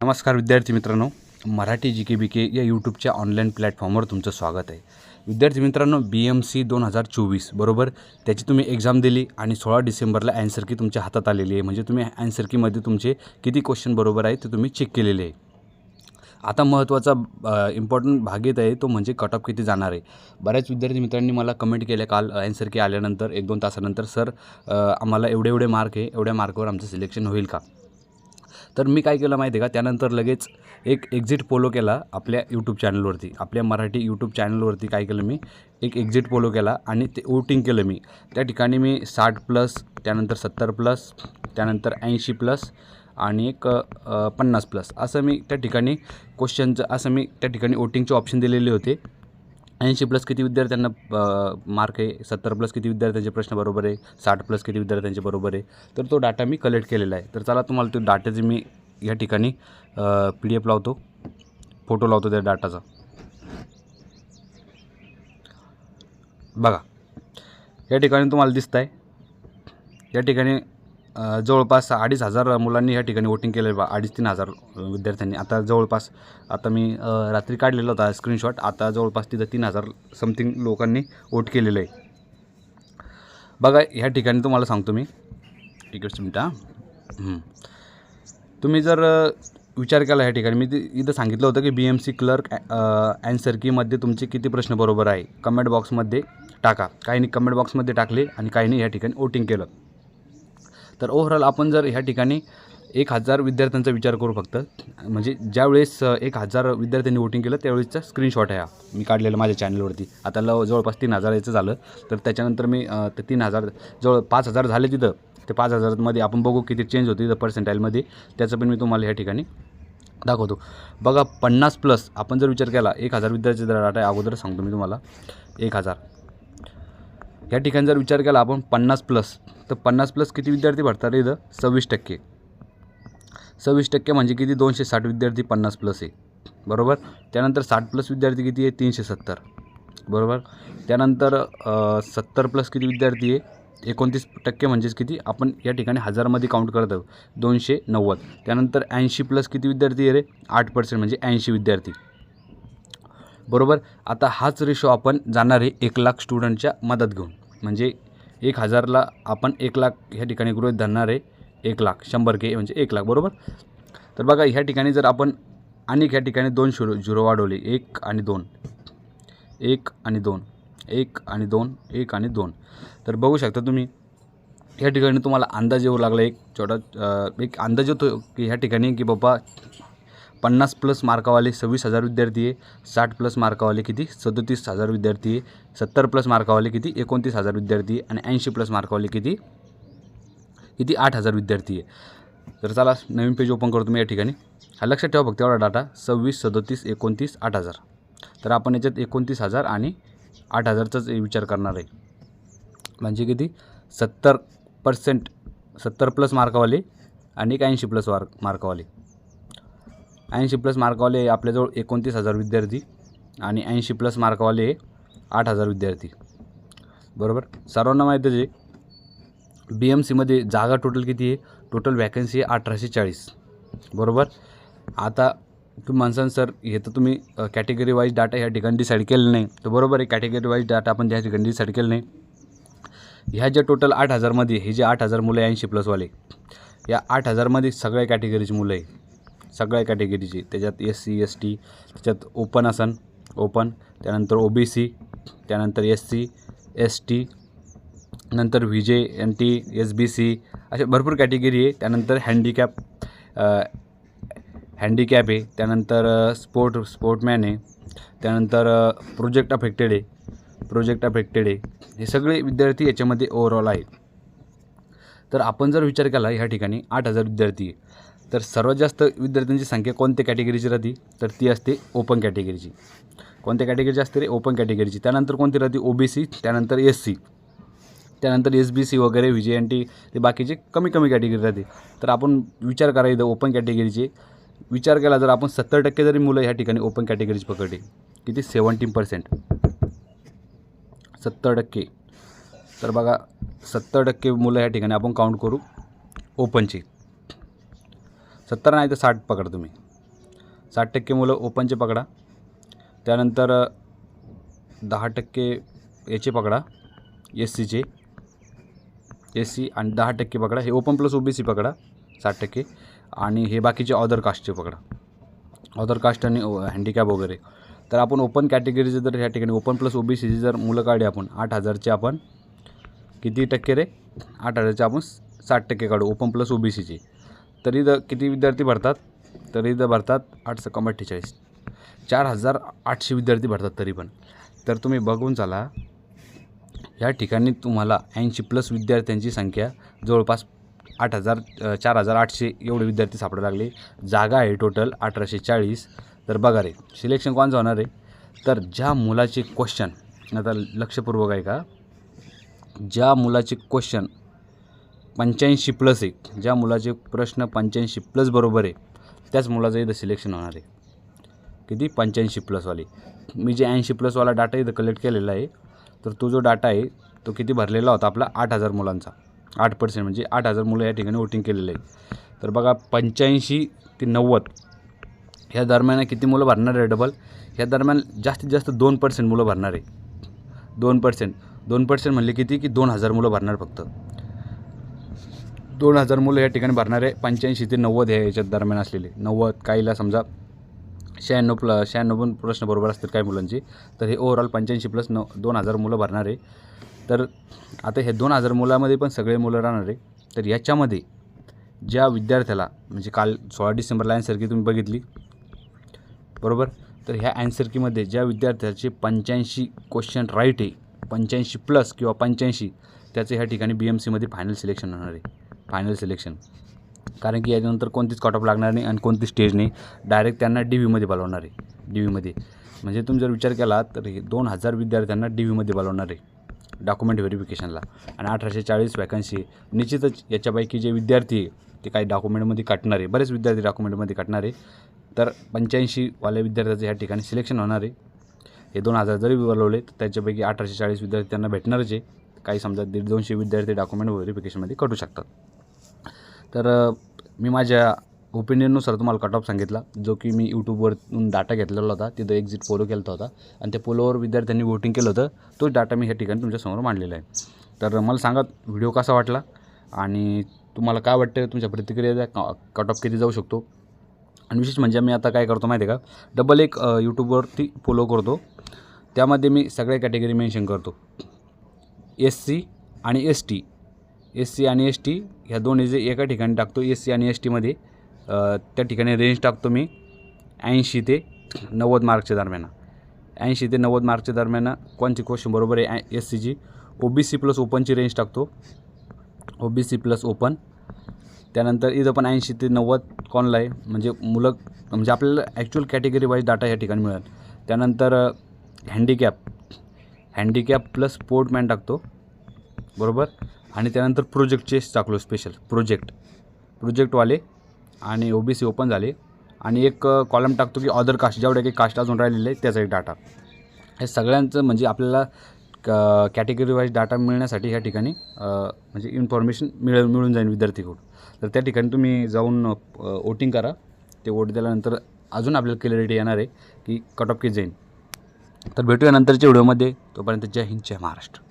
नमस्कार विद्यार्थी मित्रांनो मराठी जी के बी के या यूट्यूबच्या ऑनलाईन प्लॅटफॉर्मवर तुमचं स्वागत आहे. विद्यार्थी मित्रांनो बी एम सी दोन हजार चोवीस बरोबर? त्याची तुम्ही एक्झाम दिली आणि सोळा डिसेंबरला अँसर की तुमच्या हातात आलेली आहे. म्हणजे तुम्ही अँसर कीमध्ये तुमचे किती क्वेश्चन बरोबर आहे ते तुम्ही चेक केलेले आहे. आता महत्त्वाचा इम्पॉर्टंट भाग येत आहे तो म्हणजे कट ऑफ किती जाणार आहे. बऱ्याच विद्यार्थी मित्रांनी मला कमेंट केल्या काल अँसर की आल्यानंतर एक दोन तासानंतर सर आम्हाला एवढे एवढे मार्क आहे एवढ्या मार्कवर आमचं सिलेक्शन होईल का? तर मी काय केलं माहिती आहे का? त्यानंतर लगेच एक एक्झिट पोलो केला आपल्या यूट्यूब चॅनलवरती आपल्या मराठी यूट्यूब चॅनलवरती काय केलं मी? एक एक्झिट पोलो केला आणि ते वोटिंग केलं मी. त्या ठिकाणी मी साठ प्लस त्यानंतर सत्तर प्लस त्यानंतर ऐंशी प्लस आणि एक पन्नास प्लस असं मी त्या ठिकाणी क्वेश्चनचं असं मी त्या ठिकाणी वोटिंगचे ऑप्शन दिलेले होते. ऐंशी प्लस किती विद्यार्थ्यांना मार्क आहे? सत्तर प्लस किती विद्यार्थ्यांचे प्रश्न बरोबर आहे? साठ प्लस किती विद्यार्थ्यांचे बरोबर आहे? तर तो डाटा मी कलेक्ट केलेला आहे. तर चला तुम्हाला तो डाटाचे मी या ठिकाणी पी डी एफ लावतो. फोटो लावतो त्या डाटाचा बघा. या ठिकाणी तुम्हाला दिसत आहे या ठिकाणी जवळपास अडीच हजार मुलांनी या ठिकाणी वोटिंग केलेलं बा अडीच तीन हजार विद्यार्थ्यांनी. आता जवळपास आता मी रात्री काढलेला होता स्क्रीनशॉट आता जवळपास तिथं तीन हजार समथिंग लोकांनी वोट केलेलं आहे. बघा ह्या ठिकाणी तुम्हाला सांगतो मी. एकच मिनटं तुम्ही जर विचार केला ह्या ठिकाणी. मी ते इथं सांगितलं होतं की B M C clerk answer कीमध्ये तुमचे किती प्रश्न बरोबर आहे. कमेंट बॉक्समध्ये टाका. काहींनी कमेंट बॉक्समध्ये टाकले आणि काहींनी ह्या ठिकाणी वोटिंग केलं. तर ओव्हरऑल आपण जर ह्या ठिकाणी एक हजार विद्यार्थ्यांचा विचार करू फक्त म्हणजे ज्यावेळेस एक हजार विद्यार्थ्यांनी वोटिंग केलं त्यावेळेसचा स्क्रीनशॉट आहे हा. मी काढलेला माझ्या चॅनलवरती आता ल जवळपास तीन हजार याचं झालं तर त्याच्यानंतर मी ते तीन हजार जवळ पाच हजार झाले तिथं. ते पाच हजारमध्ये आपण बघू किती चेंज होते तिथं पर्सेंटाईलमध्ये त्याचं पण मी तुम्हाला ह्या ठिकाणी दाखवतो. बघा पन्नास प्लस आपण जर विचार केला एक हजार विद्यार्थ्याचा डाटा आहे अगोदर सांगतो मी तुम्हाला. एक हजार. या ठिकाणी जर विचार केला आपण पन्नास प्लस तर पन्नास प्लस किती विद्यार्थी भरतात इथं? सव्वीस टक्के. सव्वीस टक्के म्हणजे किती? दोनशे साठ विद्यार्थी पन्नास प्लस आहे. बरोबर? त्यानंतर साठ प्लस विद्यार्थी किती आहे? तीनशे सत्तर. बरोबर? त्यानंतर सत्तर प्लस किती विद्यार्थी आहे? एकोणतीस टक्के म्हणजेच किती? आपण या ठिकाणी हजारमध्ये काउंट करत आहोत. दोनशे नव्वद. त्यानंतर ऐंशी प्लस किती विद्यार्थी आहे रे? आठ पर्सेंट म्हणजे ऐंशी विद्यार्थी. बरोबर? आता हाच रेशो आपण जाणार आहे एक लाख स्टुडंटच्या मदत घेऊन. म्हणजे एक हजारला आपण एक लाख ह्या ठिकाणी गृहित धरणार आहे. एक लाख शंभर के म्हणजे एक लाख बरोबर? तर बघा ह्या ठिकाणी जर आपण आणि ह्या ठिकाणी दोन झिरो झिरो वाढवले एक आणि दोन. एक आणि दोन. एक आणि दोन एक आणि दोन. तर बघू शकता तुम्ही ह्या ठिकाणी तुम्हाला अंदाज येऊ लागला एक छोटा एक अंदाज येतो की ह्या ठिकाणी की बाबा पन्नास प्लस मार्कावाले सव्वीस हजार विद्यार्थी आहे. साठ प्लस मार्कावाले किती? सदोतीस हजार विद्यार्थी आहे. सत्तर प्लस मार्कावाले किती? एकोणतीस हजार विद्यार्थी आहे. आणि ऐंशी प्लस मार्कावाले किती? किती? आठ हजार विद्यार्थी आहे. तर चला नवीन पेज ओपन करतो मी या ठिकाणी. हा लक्षात ठेवा फक्त एवढा डाटा सव्वीस सदोतीस एकोणतीस आठ हजार. तर आपण याच्यात एकोणतीस हजार आणि आठ हजारचाच विचार करणार आहे. म्हणजे किती? सत्तर पर्सेंट सत्तर प्लस मार्कावाले आणि एक ऐंशी प्लस मार्क मार्कावाले. ऐंशी प्लस मार्कवाले आपल्याजवळ एकोणतीस हजार विद्यार्थी आणि ऐंशी प्लस मार्कवाले आठ हजार विद्यार्थी. बरोबर? सर्वांना माहीतच आहे बी एम सीमध्ये जागा टोटल किती आहे? टोटल वॅकन्सी आहे अठराशे चाळीस. बरोबर? आता तुम्ही म्हणसान सर हे तर तुम्ही कॅटेगरी वाईज डाटा ह्या ठिकाणी डिसाईड केलं नाही. तर बरोबर आहे कॅटेगरी वाईज डाटा आपण त्या ठिकाणी डिसाईड केलं नाही. ह्या ज्या टोटल आठ हजारमध्ये हे जे आठ हजार मुलं आहे ऐंशी प्लसवाले या आठ हजारमध्ये सगळ्या कॅटेगरीची मुलं आहे. सगळ्या कॅटेगरीची त्याच्यात एस सी एस टी त्याच्यात ओपन असन ओपन त्यानंतर ओ बी सी त्यानंतर एस सी एस टी नंतर V J N T S B C अशा भरपूर कॅटेगरी आहे. त्यानंतर हँडिकॅप हँडिकॅप आहे. त्यानंतर स्पोर्ट स्पोर्टमॅन आहे. त्यानंतर प्रोजेक्ट अफेक्टेड आहे. प्रोजेक्ट अफेक्टेड आहे. हे सगळे विद्यार्थी याच्यामध्ये ओव्हरऑल आहेत. तर आपण जर विचार केला ह्या ठिकाणी आठ हजार विद्यार्थी आहे. तर सर्वात जास्त विद्यार्थ्यांची संख्या कोणत्या कॅटेगरीची राहते? तर ती असते ओपन कॅटेगरीची कोणत्या कॅटेगरीची असते रे? ओपन कॅटेगरीची त्यानंतर कोणती राहते? ओ बी सी त्यानंतर एस सी त्यानंतर एस बी सी वगैरे व्ही जे एन टी ते बाकीचे कमी कमी कॅटेगरी राहते. तर आपण विचार करा इथं ओपन कॅटेगरीचे विचार केला जर आपण सत्तर टक्के जरी मुलं ह्या ठिकाणी ओपन कॅटेगरीची पकडली किती? सेवन्टीन पर्सेंट सत्तर टक्के. तर बघा सत्तर टक्के मुलं ह्या ठिकाणी आपण काउंट करू. ओपनची सत्तर नाही तर साठ पकडा तुम्ही. साठ टक्के मुलं ओपनचे पकडा. त्यानंतर दहा टक्के याचे पकडा एस सीचे एस सी आणि दहा टक्के पकडा. हे open plus O B C पकडा साठ टक्के. आणि हे बाकीचे ऑदर कास्टचे पकडा. ऑदर कास्ट आणि हँडिकॅप वगैरे. तर आपण ओपन कॅटेगरीचे जर ह्या ठिकाणी ओपन प्लस ओ बी सीची जर मुलं काढली आपण आठ हजारचे आपण किती टक्के रे? आठ हजारचे आपण साठ टक्के काढू ओपन प्लस ओ बी सीचे तरी द किती विद्यार्थी भरतात? तरी द भरतात आठ सकम अठ्ठेचाळीस चार हजार आठशे विद्यार्थी भरतात तरी पण. तर तुम्ही बघून चाला या ठिकाणी तुम्हाला ऐंशी प्लस विद्यार्थ्यांची संख्या जवळपास आठ हजार चार हजार आठशे एवढे विद्यार्थी सापडायला लागले. जागा आहे टोटल अठराशे चाळीस. तर बघा रे सिलेक्शन कोणचं होणार आहे? तर ज्या मुलाचे क्वेश्चन आता लक्षपूर्वक आहे का ज्या मुलाचे क्वेश्चन पंच्याऐंशी प्लस आहे ज्या मुलाचे प्रश्न पंच्याऐंशी प्लस बरोबर आहे त्याच मुलाचं इथं सिलेक्शन होणार आहे. किती? पंच्याऐंशी प्लसवाले मी जे ऐंशी प्लसवाला डाटा इथं कलेक्ट केलेला आहे तर तो जो डाटा आहे तो किती भरलेला होता? आपला आठ हजार मुलांचा. आठ पर्सेंट म्हणजे आठ हजार मुलं या ठिकाणी वोटिंग केलेलं आहे तर बघा पंच्याऐंशी ते नव्वद ह्या दरम्यान किती मुलं भरणार आहे? डबल ह्या दरम्यान जास्तीत जास्त दोन पर्सेंट मुलं भरणार आहे. दोन पर्सेंट दोन पर्सेंट म्हणले किती? की दोन हजार मुलं भरणार फक्त. दोन हजार मुलं या ठिकाणी भरणार आहे पंच्याऐंशी ते नव्वद हे याच्यात दरम्यान असलेले. नव्वद काहीला समजा शहाण्णव प्ल शहाण्णव पण प्रश्न बरोबर असतात काही मुलांचे तर हे ओव्हरऑल पंच्याऐंशी प्लस नऊ दोन हजार मुलं भरणार. आहे तर आता हे दोन हजार मुलामध्ये पण सगळे मुलं राहणार आहे. तर याच्यामध्ये ज्या विद्यार्थ्याला म्हणजे काल सोळा डिसेंबरला अँसरकी तुम्ही बघितली बरोबर? तर ह्या अँसरकीमध्ये ज्या विद्यार्थ्याचे पंच्याऐंशी क्वेश्चन राईट आहे पंच्याऐंशी प्लस किंवा पंच्याऐंशी त्याचं ह्या ठिकाणी बी एम सीमध्ये फायनल सिलेक्शन होणार आहे. फायनल सिलेक्शन कारण की याच्यानंतर कोणतीच कट ऑफ लागणार नाही आणि कोणती स्टेज नाही. डायरेक्ट त्यांना डी व्हीमध्ये बोलवणार आहे. डी व्हीमध्ये म्हणजे तुम्ही जर विचार केला तर हे दोन हजार विद्यार्थ्यांना डी व्हीमध्ये बोलवणार आहे. डॉक्युमेंट व्हेरिफिकेशनला आणि अठराशे चाळीस वॅकन्सी निश्चितच याच्यापैकी जे विद्यार्थी आहे ते काही डॉक्युमेंटमध्ये काटणार आहे. बरेच विद्यार्थी डॉक्युमेंटमध्ये काटणार आहे. तर पंच्याऐंशीवाल्या विद्यार्थ्याचं ह्या ठिकाणी सिलेक्शन होणार आहे. हे दोन हजार जरी बोलवले तर त्याच्यापैकी अठराशे चाळीस विद्यार्थी त्यांना भेटणारच आहे. काही समजा दीड दोनशे विद्यार्थी डॉक्युमेंट व्हेरिफिकेशनमध्ये कटू शकतात. तर मी माझ्या ओपिनियननुसार तुम्हाला कट ऑफ सांगितला. जो की मी यूट्यूबवरून डाटा घेतलेला होता तिथं एक्झिट पोलो केला होता. आणि त्या पोलोवर विद्यार्थ्यांनी वोटिंग केलं होतं तोच डाटा मी ह्या ठिकाणी तुमच्यासमोर मांडलेला आहे. तर मला सांगा व्हिडिओ कसा वाटला? आणि तुम्हाला काय वाटतं तुमच्या प्रतिक्रिया द्या कट ऑफ किती जाऊ शकतो? आणि विशेष म्हणजे मी आता काय करतो माहिती आहे का? डबल एक यूट्यूबवरती फॉलो करतो. त्यामध्ये मी सगळ्या कॅटेगरी मेन्शन करतो. एस सी आणि एस टी एस सी आणि एस टी ह्या दोन्ही जे एका ठिकाणी टाकतो एस सी आणि एस टीमध्ये त्या ठिकाणी रेंज टाकतो मी ऐंशी ते नव्वद मार्कच्या दरम्यान. ऐंशी ते नव्वद मार्कच्या दरम्यान कोणची क्वेश्चन बरोबर आहे? एस सीची ओ बी सी प्लस ओपनची रेंज टाकतो. O B C plus open त्यानंतर इथं पण ऐंशी ते नव्वद कोणला आहे? म्हणजे मुलं म्हणजे आपल्याला ॲक्च्युअल कॅटेगरी वाईज डाटा या ठिकाणी मिळेल. त्यानंतर हँडिकॅप हँडिकॅप प्लस स्पोर्टमॅन टाकतो. बरोबर? आणि त्यानंतर प्रोजेक्टचे टाकलो स्पेशल प्रोजेक्ट प्रोजेक्टवाले आणि ओ बी सी ओपन झाले. आणि एक कॉलम टाकतो की अदर कास्ट जेवढे काही कास्ट अजून राहिलेले आहे त्याचा एक डाटा हे सगळ्यांचं म्हणजे आपल्याला क कॅटेगरी वाईज डाटा मिळण्यासाठी ह्या ठिकाणी म्हणजे इन्फॉर्मेशन मिळ मिळून जाईल विद्यार्थीकडून. तर त्या ठिकाणी तुम्ही जाऊन वोटिंग करा. ते वोट दिल्यानंतर अजून आपल्याला क्लॅरिटी येणार आहे की कट ऑफ की जाईल. तर भेटूया नंतरच्या व्हिडिओमध्ये तोपर्यंत जय हिंद जय महाराष्ट्र.